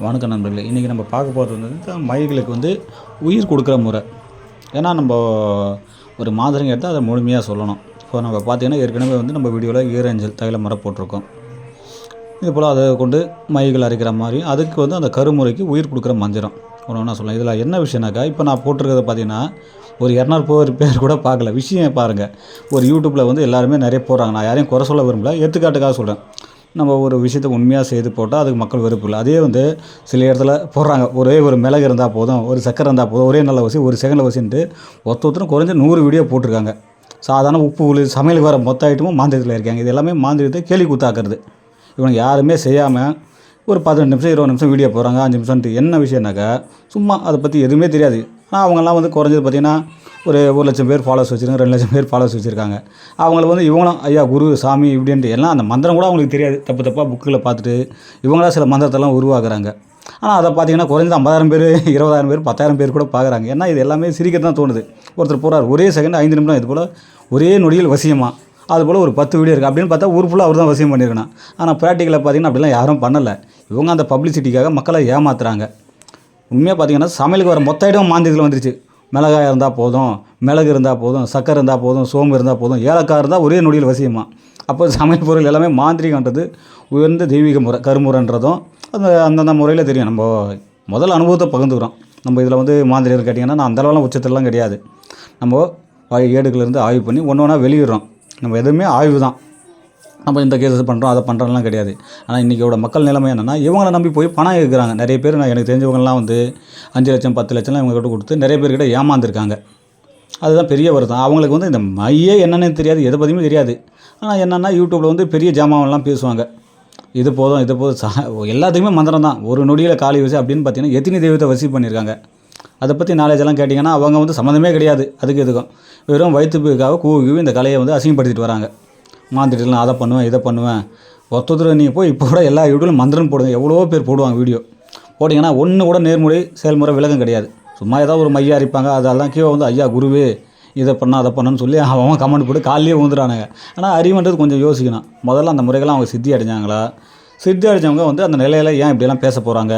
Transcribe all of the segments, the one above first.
வணக்கம் நண்பர்களே இன்றைக்கி நம்ம பார்க்க போகிறது வந்து மயில்களுக்கு வந்து உயிர் கொடுக்குற முறை. ஏன்னா நம்ம ஒரு மாதிரிங்க எடுத்தால் அதை முழுமையாக சொல்லணும். இப்போ நம்ம பார்த்தீங்கன்னா ஏற்கனவே வந்து நம்ம வீடியோவில் ஈரஞ்சல் தைல மரம் போட்டிருக்கோம். இது போல் அதை கொண்டு மயில்கள் அரைக்கிற மாதிரி அதுக்கு வந்து அந்த கருமுறைக்கு உயிர் கொடுக்குற மந்திரம் ஒன்று ஒன்றா சொல்லலாம். இதில் என்ன விஷயம்னாக்கா இப்போ நான் போட்டிருக்கிறத பார்த்தீங்கன்னா ஒரு இரநூறு பேர் கூட பார்க்கல. விஷயம் பாருங்கள் ஒரு யூடியூப்பில் வந்து எல்லாருமே நிறைய போடுறாங்க. நான் யாரையும் குறை சொல்ல விரும்பல. எடுத்துக்காட்டுக்காக சொல்கிறேன் நம்ம ஒரு விஷயத்தை உண்மையாக செய்து போட்டால் அதுக்கு மக்கள் வெறுப்பு இல்லை. அதே வந்து சில இடத்துல போடுறாங்க ஒரே ஒரு மிளகு இருந்தால் போதும் ஒரு சக்கரை இருந்தால் போதும் ஒரே நல்ல வசி ஒரு செகண்டில் வசின்ட்டு ஒருத்த ஒருத்தரும் குறைஞ்ச நூறு வீடியோ போட்டிருக்காங்க. சாதாரண உப்பு உளி சமையலுக்கு வர மொத்த ஐட்டமும் மாந்திரத்தில் இருக்காங்க. இது எல்லாமே மாந்திரத்தை கேலி கூத்தாக்குறது. இவங்க யாருமே செய்யாமல் ஒரு பதினெட்டு நிமிஷம் இருபது நிமிஷம் வீடியோ போகிறாங்க அஞ்சு நிமிஷம்ட்டு என்ன விஷயம்னாக்கா சும்மா அதை பற்றி எதுவுமே தெரியாது. ஆனால் அவங்கெல்லாம் வந்து குறைஞ்சது பார்த்திங்கன்னா ஒரு ஒரு லட்சம் பேர் ஃபாலோஸ் வச்சுருக்காங்க ரெண்டு லட்சம் பேர் ஃபாலோஸ் வச்சுருக்காங்க. அவங்கள வந்து இவங்களும் ஐயா குரு சாமி இப்படின்ட்டு எல்லாம் அந்த மந்திரம் கூட அவங்களுக்கு தெரியாது. தப்பு தப்பாக புக்கில் பார்த்துட்டு இவங்களாம் சில மந்திரத்தெல்லாம் உருவாக்குறாங்க. ஆனால் அதை பார்த்தீங்கன்னா குறைஞ்சது ஐம்பதாயிரம் பேர் இருபதாயிரம் பேர் பத்தாயிரம் பேர் கூட பார்க்குறாங்க. ஏன்னா இது எல்லாமே சிரிக்க தான் தோணுது. ஒருத்தர் போகிறார் ஒரே செகண்ட் ஐந்து நிமிடம் இது போல் ஒரே நொடியில் வசியமாக அது போல் ஒரு பத்து வீடியோ இருக்குது அப்படின்னு பார்த்தா ஊர் ஃபுல்லாக அவர் தான் வசியம் பண்ணியிருக்கணும். ஆனால் ப்ராக்டிக்கலில் பார்த்தீங்கன்னா அப்படிலாம் யாரும் பண்ணலை. இவங்க அந்த பப்ளிசிட்டிக்காக மக்களை ஏமாத்துறாங்க. உண்மையாக பார்த்தீங்கன்னா சமையலுக்கு வர மொத்த இடம் மாந்தியத்தில் வந்துருச்சு. மிளகாய் இருந்தால் போதும் மிளகு இருந்தால் போதும் சக்கரை இருந்தால் போதும் சோம்பு இருந்தால் போதும் ஏலக்காய் இருந்தால் ஒரே நொடியில் வசியமாக அப்போ சமையல் பொருள் எல்லாமே மாந்திரிகன்றது உயர்ந்த தெய்வீக முறை கருமுறைன்றதும் அந்த அந்தந்த முறையில் தெரியும். நம்ம முதல் அனுபவத்தை பகிர்ந்துக்கிறோம். நம்ம இதில் வந்து மாந்திரியர் கேட்டிங்கன்னா நான் அந்தளவுலாம் உச்சத்திலலாம் கிடையாது. நம்ம வழி ஏடுகளிலிருந்து ஆய்வு பண்ணி ஒன்று ஒன்றா வெளியிடுறோம். நம்ம எதுவுமே ஆய்வு தான். நம்ம இந்த கேஸஸ் பண்ணுறோம் அதை பண்ணுறோம்லாம் கிடையாது. ஆனால் இன்றைக்கியோட மக்கள் நிலைமை என்னென்னா இவங்களை நம்பி போய் பணம் இருக்கிறாங்க நிறைய பேர் நான் எனக்கு தெரிஞ்சவங்கலாம் வந்து அஞ்சு லட்சம் பத்து லட்சம்லாம் இவங்க கிட்ட கொடுத்து நிறைய பேர்கிட்ட ஏமாந்துருக்காங்க. அதுதான் பெரிய வருத்தம். அவங்களுக்கு வந்து இந்த மையே என்னன்னு தெரியாது எதை பற்றியுமே தெரியாது. ஆனால் என்னென்னா யூடியூப்பில் வந்து பெரிய ஜாமான்லாம் பேசுவாங்க. இது போதும் இது போதும் சா எல்லாத்துக்குமே மந்திரம் தான். ஒரு நொடியில் காலி வசி அப்படின்னு பார்த்தீங்கன்னா எத்தனை தெய்வத்தை வசி பண்ணியிருக்காங்க. அதை பற்றி நாலேஜ் எல்லாம் கேட்டிங்கன்னா அவங்க வந்து சம்மந்தமே கிடையாது. அதுக்கு இதுக்கும் வெறும் வயிற்றுக்காக கூவி இந்த கலையை வந்து அசிங்கப்படுத்திட்டு வராங்க. மாந்திரிட்டு அதை பண்ணுவேன் இதை பண்ணுவேன். ஒருத்தர் நீங்கள் போய் இப்போ கூட எல்லா வீடியோலையும் மந்திரம் போடுங்க. எவ்வளோ பேர் போடுவாங்க வீடியோ. போட்டிங்கன்னா ஒன்று கூட நேர்முறை செயல்முறை விலகம் கிடையாது. சும்மா ஏதாவது ஒரு மையா அரிப்பாங்க அதெல்லாம் கீழே வந்து ஐயா குருவே இதை பண்ணால் அதை பண்ணணும்னு சொல்லி அவன் கமெண்ட் போட்டு காலையிலே விழுந்துறானுங்க ஆனால் அறிவுன்றது கொஞ்சம் யோசிக்கணும். முதல்ல அந்த முறைகள்லாம் அவங்க சித்தி அடைஞ்சாங்களா? சித்தி அடைஞ்சவங்க வந்து அந்த நிலையில் ஏன் இப்படியெல்லாம் பேச போகிறாங்க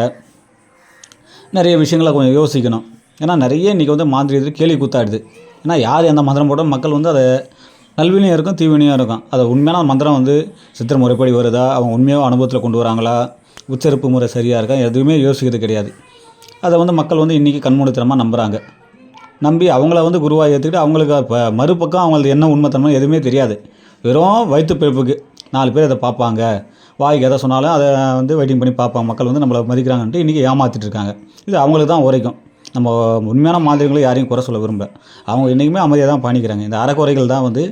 நிறைய விஷயங்களை கொஞ்சம் யோசிக்கணும். ஏன்னா நிறைய இன்றைக்கி வந்து மாந்திரி கேள்வி கூத்தாடுது. ஏன்னா யார் எந்த மந்திரம் போட்டால் மக்கள் வந்து அதை நல்வினையும் இருக்கும் தீவினையும் இருக்கும். அதை உண்மையான மந்திரம் வந்து சித்திர முறைப்படி வருதா? அவங்க உண்மையாக அனுபவத்தில் கொண்டு வராங்களா? உச்சரிப்பு முறை சரியாக இருக்கா? எதுவுமே யோசிக்கிறது கிடையாது. அதை வந்து மக்கள் வந்து இன்றைக்கி கண்மூடித்தனமாக நம்புகிறாங்க நம்பி அவங்கள வந்து குருவாக ஏற்றுக்கிட்டு அவங்களுக்கு இப்போ மறுபக்கம் அவங்களுக்கு என்ன உண்மைத்தன்மை எதுவுமே தெரியாது. வெறும் வயிற்று பிழப்புக்கு நாலு பேர் அதை பார்ப்பாங்க. வாய்க்கு எதை சொன்னாலும் அதை வந்து வெயிட்டிங் பண்ணி பார்ப்பாங்க. மக்கள் வந்து நம்மளை மதிக்கிறாங்கன்ட்டு இன்றைக்கி ஏமாற்றிட்டு இருக்காங்க. இது அவங்களுக்கு தான் உரைக்கும். நம்ம உண்மையான மாதிரிகளை யாரையும் குறை சொல்ல விரும்பல. அவங்க என்றைக்குமே அமைதியாக தான் பயணிக்கிறாங்க இந்த அறக்குறைகள் தான் வந்து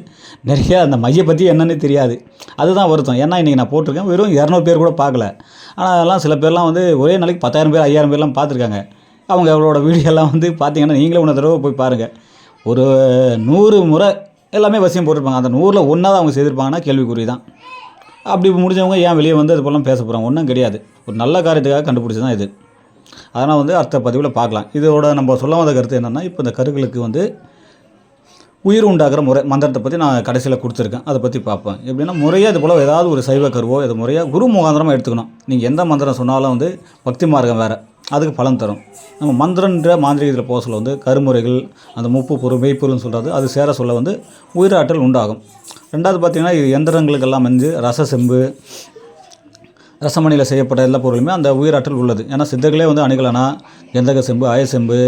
நிறைய அந்த மையை பற்றி என்னன்னு தெரியாது. அதுதான் வருத்தம். ஏன்னா இன்றைக்கி நான் போட்டிருக்கேன். வெறும் இரநூறு பேர் கூட பார்க்கல. ஆனால் அதெல்லாம் சில பேர்லாம் வந்து ஒரே நாளைக்கு பத்தாயிரம் பேர் ஐயாயிரம் பேர்லாம் பார்த்துருக்காங்க. அவங்க அவளோட வீடியோலாம் வந்து பார்த்தீங்கன்னா நீங்களே ஒன்று தடவை போய் பாருங்கள் ஒரு நூறு முறை எல்லாமே வசியம் போட்டிருப்பாங்க. அந்த நூறில் ஒன்றாவது அவங்க செய்திருப்பாங்கன்னா கேள்விக்குறி தான். அப்படி முடிஞ்சவங்க ஏன் வெளியே வந்து அது போலாம் பேச போகிறாங்க ஒன்றும் கிடையாது. ஒரு நல்ல காரியத்துக்காக கண்டுபிடிச்சி தான் இது. அதனால் வந்து அடுத்த பதிவில் பார்க்கலாம். இதோட நம்ம சொல்ல வந்த கருத்து என்னென்னா இப்போ இந்த கருகளுக்கு வந்து உயிர் உண்டாகிற முறை மந்திரத்தை பற்றி நான் கடைசியில் கொடுத்துருக்கேன். அதை பற்றி பார்ப்பேன் எப்படின்னா முறையாக இது போல் ஏதாவது ஒரு சைவ கருவோ இது முறையாக குரு முகாந்திரமாக எடுத்துக்கணும். நீங்கள் எந்த மந்திரம் சொன்னாலும் வந்து பக்தி மார்க்கம் வேறு. அதுக்கு பலன் தரும். நம்ம மந்திரன்ற மாந்திரிகத்தில் போக சொல்ல வந்து கருமுறைகள் அந்த முப்பு பொருள் மெய்ப்பொருள்னு சொல்கிறது அது சேர சொல்ல வந்து உயிராற்றல் உண்டாகும். ரெண்டாவது பார்த்திங்கன்னா இது எந்திரங்களுக்கெல்லாம் வந்து ரச செம்பு ரசமணியில் செய்யப்பட்ட எல்லா பொருளுமே அந்த உயிராற்றல் உள்ளது. ஏன்னா சித்தர்களே வந்து அணுகலனா எந்தக செம்பு அயசெம்பு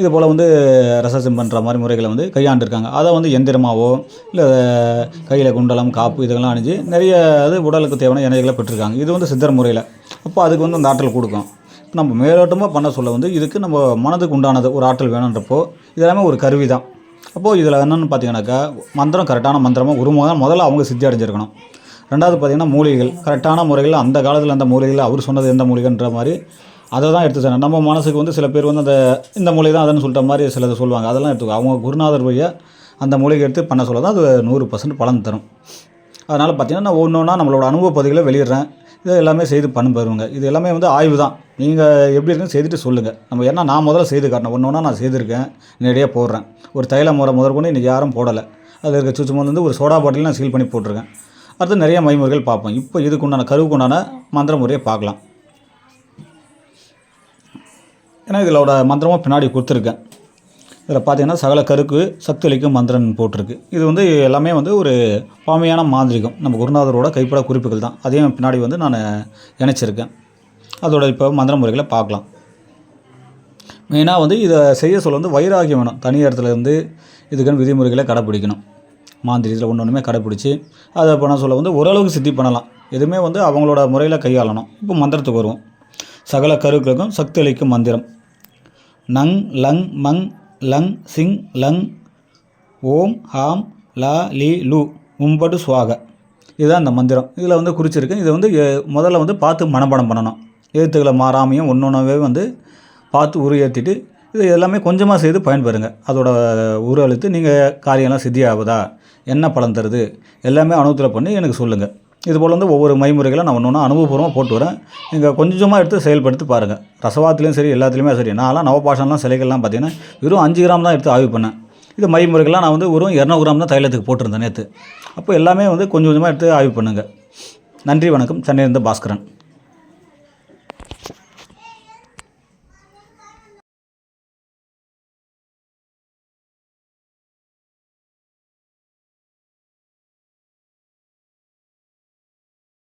இது போல் வந்து ரச செம்புன்ற மாதிரி முறைகளை வந்து கையாண்டுருக்காங்க. அதை வந்து எந்திரமாவோ இல்லை கையில் குண்டலம் காப்பு இதெல்லாம் அணிஞ்சு நிறைய அது உடலுக்கு தேவையான இணைகளை பெற்றிருக்காங்க. இது வந்து சித்தர் முறையில். அப்போ அதுக்கு வந்து அந்த ஆற்றல் கொடுக்கும். நம்ம மேலோட்டமாக பண்ண சொல்ல வந்து இதுக்கு நம்ம மனதுக்கு உண்டானது ஒரு ஆற்றல் வேணுன்றப்போ இதெல்லாமே ஒரு கருவி தான். அப்போது இதில் என்னென்னு பார்த்தீங்கன்னாக்கா மந்திரம் கரெக்டான மந்திரமாக உருமுகம் முதல்ல அவங்க சித்தி அடைஞ்சிருக்கணும். ரெண்டாவது பார்த்திங்கன்னா மூலிகைகள். கரெக்டான முறையில் அந்த காலத்தில் அந்த மூலிகைகள் அவர் சொன்னது எந்த மூலிகைன்ற மாதிரி அதை தான் எடுத்து சொன்னேன் நம்ம மனசுக்கு வந்து சில பேர் வந்து அந்த இந்த மூலிகை தான் அதுன்னு சொல்லிட்ட மாதிரி சிலதை சொல்லுவாங்க. அதெல்லாம் எடுத்துக்கோ. அவங்க குருநாதர் வழியாக அந்த மூலிகை எடுத்து பண்ண சொல்ல தான் அது நூறு பர்சன்ட் பலன் தரும். அதனால் பார்த்திங்கன்னா நான் ஒன்று ஒன்றா நம்மளோட அனுபவ பதிவுகளை வெளியிடுறேன். இதை எல்லாமே செய்து பண்ண பாருங்க. இது எல்லாமே வந்து ஆய்வு தான். நீங்கள் எப்படி இருக்குன்னு செய்துட்டு சொல்லுங்கள் நம்ம ஏன்னா நான் முதல்ல செய்து காட்டணும். ஒன்று ஒன்றா நான் செய்திருக்கேன். நேரடியாக போடுறேன். ஒரு தைல முறை முதற்கொண்டு இன்றைக்கி யாரும் போடலை. அதில் இருக்க சுச்சு வந்து ஒரு சோடா பாட்டில் நான் சீல் பண்ணி போட்டிருக்கேன். அடுத்து நிறைய மைமுறைகள் பார்ப்போம். இப்போ இதுக்கு உண்டான கருவுக்கு உண்டான மந்திர முறையை பார்க்கலாம். ஏன்னா இதோட மந்திரமும் பின்னாடி கொடுத்துருக்கேன். இதில் பார்த்தீங்கன்னா சகல கருக்கு சக்தியளிக்கும் மந்திரன் போட்டிருக்கு. இது வந்து எல்லாமே வந்து ஒரு பாமையான மாந்திரிகம். நம்ம குருநாதரோட கைப்பட குறிப்புகள் தான். அதையும் பின்னாடி வந்து நான் இணைச்சிருக்கேன். அதோட இப்போ மந்திர முறைகளை பார்க்கலாம். மெயினாக வந்து இதை செய்ய சொல்ல வந்து வைராகியம் வேணும். தனி இடத்துல இருந்து விதிமுறைகளை கடைப்பிடிக்கணும். மாந்திரியத்தில் ஒன்று ஒன்றுமே கடைப்பிடிச்சி அதை பண்ண சொல்ல வந்து ஓரளவுக்கு சித்தி பண்ணலாம். எதுவுமே வந்து அவங்களோட முறையில் கையாளணும். இப்போ மந்திரத்துக்கு வருவோம். சகல கருக்களுக்கும் சக்தி அளிக்கும் மந்திரம். நங் லங் மங் லங் சிங் லங் ஓம் ஹாம் லா லீ லு உம்படு சுவாக. இதுதான் இந்த மந்திரம். இதில் வந்து குறிச்சிருக்கேன் இதை வந்து எ- முதல்ல வந்து பார்த்து மனப்பாடம் பண்ணணும். எழுத்துக்களை மாறாமையும் ஒன்று ஒன்றாவே வந்து பார்த்து உரு ஏற்றிட்டு இது எல்லாமே கொஞ்சமாக செய்து பயன்பெறுங்க அதோட உரு அழுத்து நீங்கள் காரியம்லாம் சித்தியாகுதா? என்ன பலன் தருது? எல்லாமே அனுபவத்தில் பண்ணி எனக்கு சொல்லுங்கள் இது போல் வந்து ஒவ்வொரு மைமுறைகளை நான் ஒன்று ஒன்று அனுபவபூர்வமாக போட்டு வரேன். நீங்கள் கொஞ்சமாக எடுத்து செயல்படுத்தி பாருங்கள் ரசவாத்துலேயும் சரி எல்லாத்துலேயுமே சரி. நான்லாம் நவபாஷன்லாம் சிலைகள்லாம் பார்த்தீங்கன்னா வெறும் அஞ்சு கிராம் தான் எடுத்து ஆய்வு பண்ணேன். இது மைமுறைகள்லாம் நான் வந்து வெறும் இரநூறு கிராம் தான் தைலத்துக்கு போட்டிருந்தேன் நேற்று அப்போ எல்லாமே வந்து கொஞ்சம் கொஞ்சமாக எடுத்து ஆய்வு பண்ணுங்கள் நன்றி வணக்கம். சென்னையிலிருந்து பாஸ்கரன்.